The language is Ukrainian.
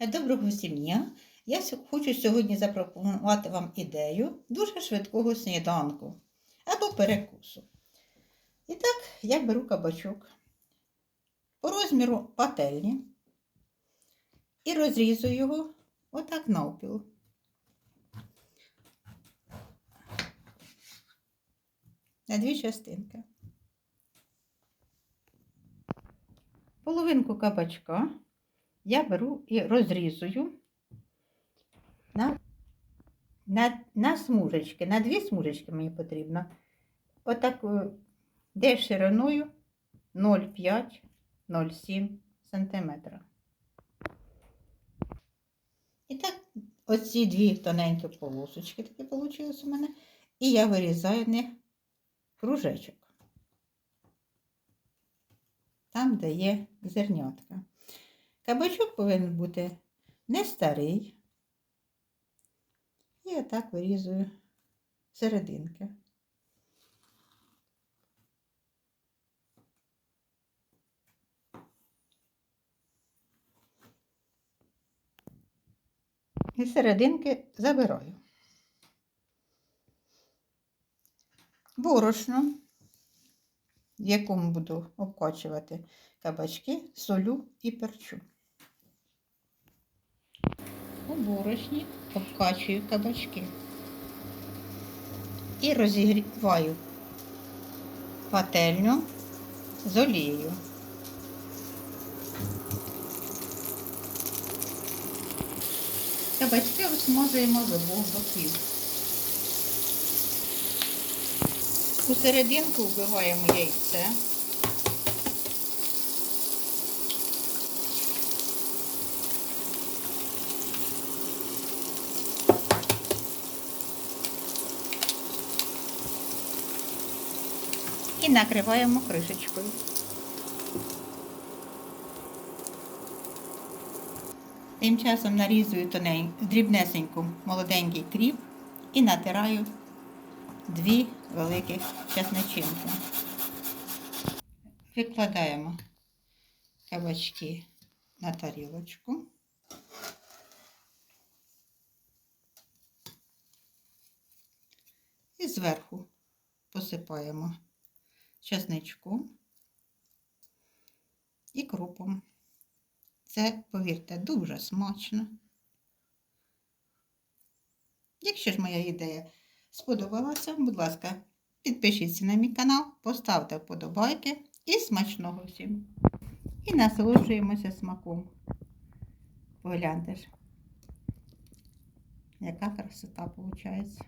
Доброго всім дня! Я хочу сьогодні запропонувати вам ідею дуже швидкого сніданку або перекусу. І так, я беру кабачок по розміру пательні і розрізую його отак навпіл. На дві частинки. Половинку кабачка я беру і розрізую на, на, на смужечки. На дві смужечки мені потрібно. Отак, е, де шириною 0,5-0,7 см. І так, оці дві тоненькі полосочки такі вийшли у мене. І я вирізаю них кружечок. Там, де є зернятка. Кабачок повинен бути не старий. І отак вирізую серединки. І серединки забираю. Борошно, в якому буду обкочувати кабачки, солю і перчу. Борошні обкачую кабачки і розігріваю пательню з олією. Кабачки обсмажуємо з обох боків. У серединку вбиваємо яйце. І накриваємо кришечкою. Тим часом нарізую тонень, дрібнесеньку молоденький кріп і натираю дві великих чесничинки. Викладаємо кабачки на тарілочку. І зверху посипаємо чесничку і крупом. Це, повірте, дуже смачно. Якщо ж моя ідея сподобалася, будь ласка, підпишіться на мій канал, поставте вподобайки і смачного всім. І насолоджуємося смаком. Погляньте ж, яка красота виходить.